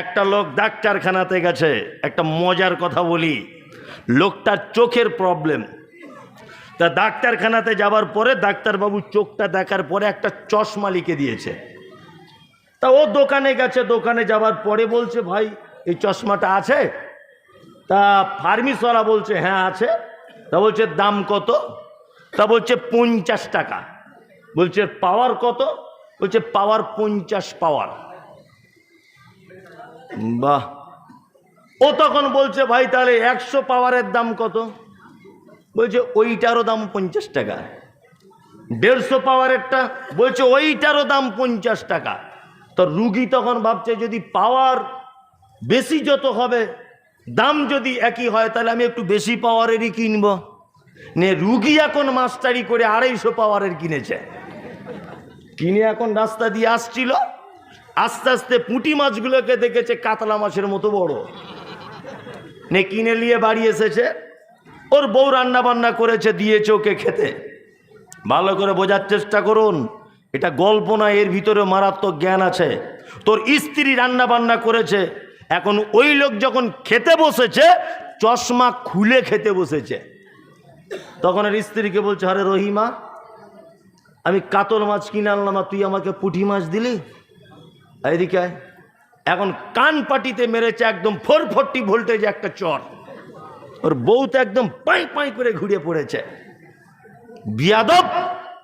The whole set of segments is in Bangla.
একটা লোক ডাক্তারখানাতে গেছে, একটা মজার কথা বলি। লোকটার চোখের প্রবলেম তা ডাক্তারখানাতে যাবার পরে ডাক্তারবাবু চোখটা দেখার পরে একটা চশমা লিখে দিয়েছে। তা ও দোকানে গেছে, দোকানে যাবার পরে বলছে, ভাই, এই চশমাটা আছে? তা ফার্মিসওয়ালা বলছে হ্যাঁ আছে। তা বলছে, দাম কত? তা বলছে, পঞ্চাশ টাকা। বলছে, পাওয়ার কত? বলছে, পাওয়ার পঞ্চাশ পাওয়ার। বাহ। ও তখন বলছে, ভাই, তাহলে একশো পাওয়ারের দাম কত? বলছে, ওইটারও দাম পঞ্চাশ টাকা। দেড়শো পাওয়ারেরটা। বলছে, ওইটারও দাম পঞ্চাশ টাকা। তো রুগী তখন ভাবছে, যদি পাওয়ার বেশি যত হবে, দাম যদি একই হয়, তাহলে আমি একটু বেশি পাওয়ারেরই কিনবো। নে, রুগী এখন মাস্টারি করে আড়াইশো পাওয়ারের কিনেছে। কিনে এখন রাস্তা দিয়ে আসছিল। আস্তে আস্তে পুঁটি মাছগুলোকে দেখেছে কাতলা মাছের মতো বড়। নে কিনে নিয়ে বাড়ি এসেছে। ওর বউ রান্না বান্না করেছে, দিয়েছে ওকে খেতে। ভালো করে বোঝার চেষ্টা করুন, এটা গল্প না, এর ভিতরে মারাত্মক জ্ঞান আছে। তোর স্ত্রী রান্না বান্না করেছে, এখন ওই লোক যখন খেতে বসেছে, চশমা খুলে খেতে বসেছে। তখন আর স্ত্রীকে বলছে, আরে রহিমা, আমি কাতল মাছ কিনে আনলাম আর তুই আমাকে পুঁটি মাছ দিলি? এদিকে এখন কান পাটিতে মেরেছে একদম ফোর ফোরটি ভোল্টেজ একটা চর। ওর বউ তো একদম পাই পাই করে ঘুরে পড়েছে। বিয়াদব,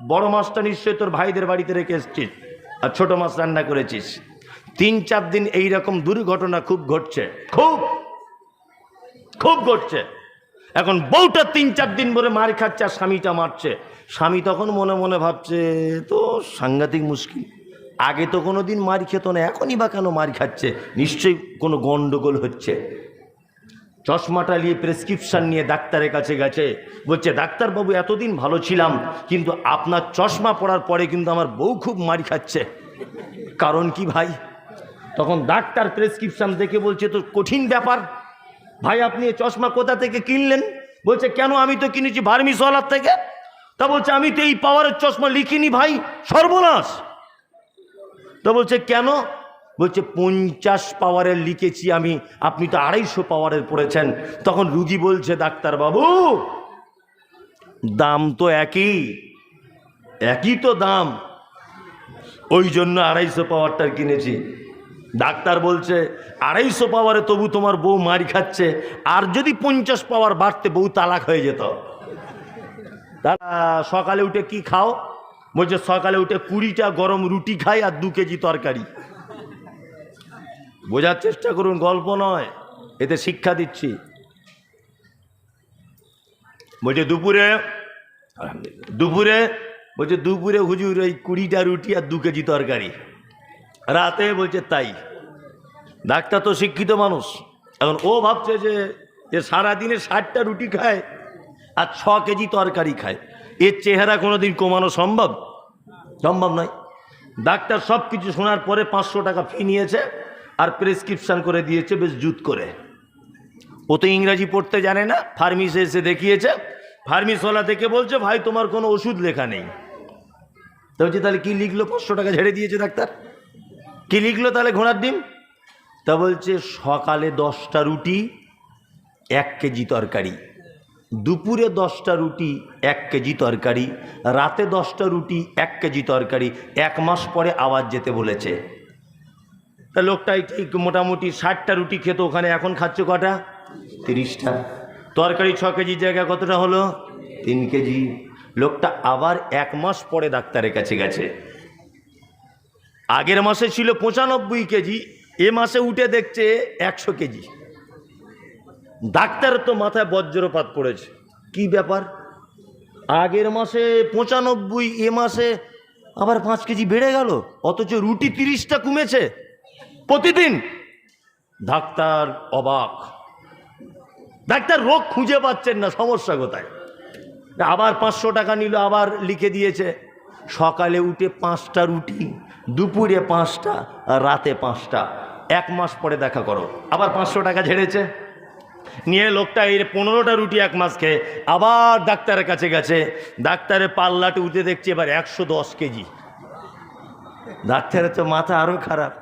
বড় মাছটা নিশ্চয়ই তোর ভাইদের বাড়িতে রেখে এসছিস আর ছোট মাছ রান্না করেছিস। তিন চার দিন এই রকম দুর্ঘটনা খুব ঘটছে। খুব খুব ঘটছে। এখন বউটা তিন চার দিন ধরে মার খাচ্ছে আর স্বামীটা মারছে। স্বামী তখন মনে মনে ভাবছে তো সাংঘাতিক মুশকিল। আগে তো কোনো দিন মার খেত না, এখনই বা কেন মার খাচ্ছে? নিশ্চয়ই কোনো গন্ডগোল হচ্ছে। চশমাটা নিয়ে প্রেসক্রিপশান নিয়ে ডাক্তারের কাছে গেছে। বলছে, ডাক্তারবাবু, এতদিন ভালো ছিলাম, কিন্তু আপনার চশমা পড়ার পরে কিন্তু আমার বউ খুব মারি খাচ্ছে। কারণ কি ভাই? তখন ডাক্তার প্রেসক্রিপশান দেখে বলছে তো কঠিন ব্যাপার। ভাই, আপনি চশমা কোথা থেকে কিনলেন? বলছে, কেন আমি তো কিনেছি ভার্মিসওয়ালার থেকে? তা বলছে, আমি তো এই পাওয়ারের চশমা লিখিনি ভাই, সর্বনাশ! তো বলছে, কেন? বলছে, পঞ্চাশ পাওয়ারের লিখেছি আমি, আপনি তো আড়াইশো পাওয়ারের পড়েছেন। তখন রুগী বলছে ডাক্তার বাবু দাম তো একই একই তো দাম, ওই জন্য আড়াইশো পাওয়ারটার কিনেছি। ডাক্তার বলছে, আড়াইশো পাওয়ারে তবু তোমার বউ মারি খাচ্ছে, আর যদি পঞ্চাশ পাওয়ার বাড়তে বউ তালাক হয়ে যেত। তারা সকালে উঠে কি খাও? বলছে, সকালে উঠে কুড়িটা গরম রুটি খাই আর দু কেজি তরকারি। বোঝার চেষ্টা করুন, গল্প নয়, এতে শিক্ষা দিচ্ছি। বলছে, দুপুরে দুপুরে, বলছে, দুপুরে হুজুর ওই কুড়িটা রুটি আর দু কেজি তরকারি। রাতে বলছে, তাই। ডাক্তার তো শিক্ষিত মানুষ। এখন ও ভাবছে যে সারাদিনে ষাটটা রুটি খায় আর ছ কেজি তরকারি খায়। এর চেহারা কোনোদিন কমানো সম্ভব? সম্ভব নয়। ডাক্তার সব কিছু শোনার পরে পাঁচশো টাকা ফি নিয়েছে আর প্রেসক্রিপশান করে দিয়েছে বেশ জুত করে। ও তো ইংরাজি পড়তে জানে না, ফার্মিসে এসে দেখিয়েছে। ফার্মিসওয়ালা থেকে বলছে, ভাই, তোমার কোনো ওষুধ লেখা নেই। তো বলছে, তাহলে কী লিখলো? পাঁচশো টাকা ঝেড়ে দিয়েছে ডাক্তার। কি লিখলো তাহলে ঘোড়ার ডিম? তা বলছে, সকালে দশটা রুটি, এক কেজি তরকারি। দুপুরে দশটা রুটি, এক কেজি তরকারি, রাতে দশটা রুটি, এক কেজি তরকারি, এক মাস পরে আবার যেতে বলেছে। তা লোকটাই ঠিক মোটামুটি ষাটটা রুটি খেত ওখানে, এখন খাচ্ছে কটা? তিরিশটা। তরকারি ছ কেজির জায়গা কতটা হলো? তিন কেজি। লোকটা আবার এক মাস পরে ডাক্তারের কাছে গেছে। আগের মাসে ছিল পঁচানব্বই কেজি, এ মাসে উঠে দেখছে একশো কেজি। ডাক্তার তো মাথায় বজ্রপাত পড়েছে কি ব্যাপার? আগের মাসে পঁচানব্বই, এ মাসে আবার পাঁচ কেজি বেড়ে গেল, অথচ রুটি তিরিশটা কমেছে প্রতিদিন। ডাক্তার অবাক। ডাক্তার রোগ খুঁজে পাচ্ছেন না, সমস্যা কোথায়? আবার পাঁচশো টাকা নিল, আবার লিখে দিয়েছে, সকালে উঠে পাঁচটা রুটি, দুপুরে পাঁচটা রাতে পাঁচটা। এক মাস পরে দেখা করো, আবার পাঁচশো টাকা ঝেড়েছে। নিয়ে লোকটা এই পনেরোটা রুটি এক মাস খেয়ে আবার ডাক্তারের কাছে গেছে। ডাক্তারের পাল্লাটা উঠে দেখছে এবার একশো দশ কেজি। ডাক্তারের তো মাথা আরও খারাপ।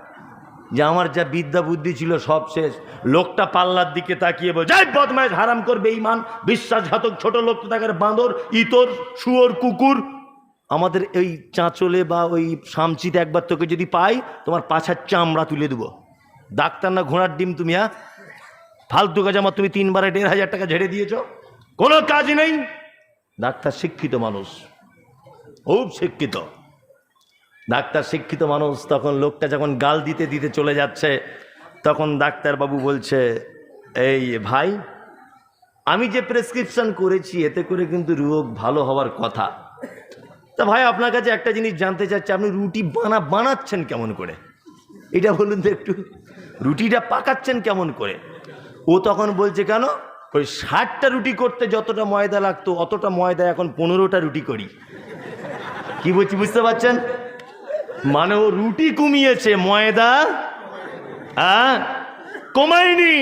যে আমার যা বিদ্যা বুদ্ধি ছিল সব শেষ। লোকটা পাল্লার দিকে তাকিয়ে বল যাই বদমাইশ হারাম করবে ইমান। বিশ্বাসঘাতক ছোট লোক তো তাকে বাঁদর, ইতর, শুয়োর, কুকুর। আমাদের এই চাঁচলে বা ওই সামচিতে একবার তোকে যদি পাই, তোমার পাছার চামড়া তুলে দেবো। ডাক্তার না ঘোড়ার ডিম তুমি হ্যাঁ? ফালতু কাজ আমার তুমি তিনবারে দেড় হাজার টাকা ঝেড়ে দিয়েছ। কোনো কাজ নেই। ডাক্তার শিক্ষিত মানুষ। খুব শিক্ষিত। ডাক্তার শিক্ষিত মানুষ তখন লোকটা যখন গাল দিতে দিতে চলে যাচ্ছে, তখন ডাক্তারবাবু বলছে, এই ভাই, আমি যে প্রেসক্রিপশন করেছি, এতে করে কিন্তু রোগ ভালো হওয়ার কথা। তা ভাই, আপনার কাছে একটা জিনিস জানতে চাচ্ছি, আপনি রুটি বানা, বানাচ্ছেন কেমন করে? এটা বলুন তো একটু। রুটিটা পাকাচ্ছেন কেমন করে? ও তখন বলছে কেন? ওই ষাটটা রুটি করতে যতটা ময়দা লাগতো, অতটা ময়দা এখন পনেরোটা রুটি করি। কি বলছি, বুঝতে পারছেন? মানে ও রুটি কমিয়েছে, ময়দা হ্যাঁ কমায়নি।